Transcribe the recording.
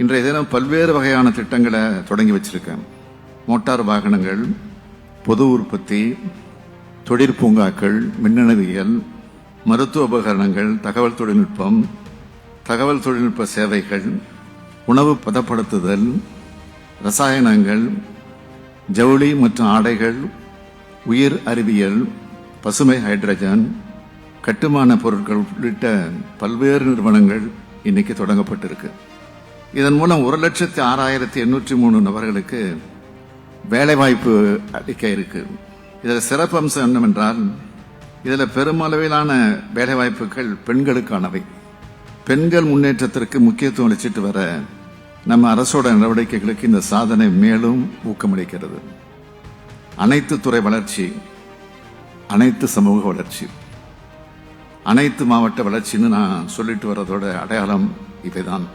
இன்றைய தினம் பல்வேறு வகையான திட்டங்களை தொடங்கி வச்சிருக்கேன். மோட்டார் வாகனங்கள் பொது உற்பத்தி தொழிற்பூங்காக்கள் மின்னணுவியல் மருத்துவ உபகரணங்கள் தகவல் தொழில்நுட்பம் தகவல் தொழில்நுட்ப சேவைகள் உணவு பதப்படுத்துதல் ரசாயனங்கள் ஜவுளி மற்றும் ஆடைகள் உயிர் அறிவியல் பசுமை ஹைட்ரஜன் கட்டுமான பொருட்கள் உள்ளிட்ட பல்வேறு நிறுவனங்கள் இன்னைக்கு தொடங்கப்பட்டிருக்கு. இதன் மூலம் ஒரு லட்சத்தி ஆறாயிரத்தி எண்ணூற்றி மூணு நபர்களுக்கு வேலைவாய்ப்பு அளிக்க இருக்கு. இதில் சிறப்பம்சம் என்னவென்றால் இதில் பெருமளவிலான வேலைவாய்ப்புகள் பெண்களுக்கானவை. பெண்கள் முன்னேற்றத்திற்கு முக்கியத்துவம் அளிச்சிட்டு வர நம்ம அரசோட நடவடிக்கைகளுக்கு இந்த சாதனை மேலும் ஊக்கமளிக்கிறது. அனைத்து துறை வளர்ச்சி அனைத்து சமூக வளர்ச்சி. அனைத்து மாவட்ட வளர்ச்சின்னு நான் சொல்லிட்டு வர்றதோட அடையாளம் இவைதான்.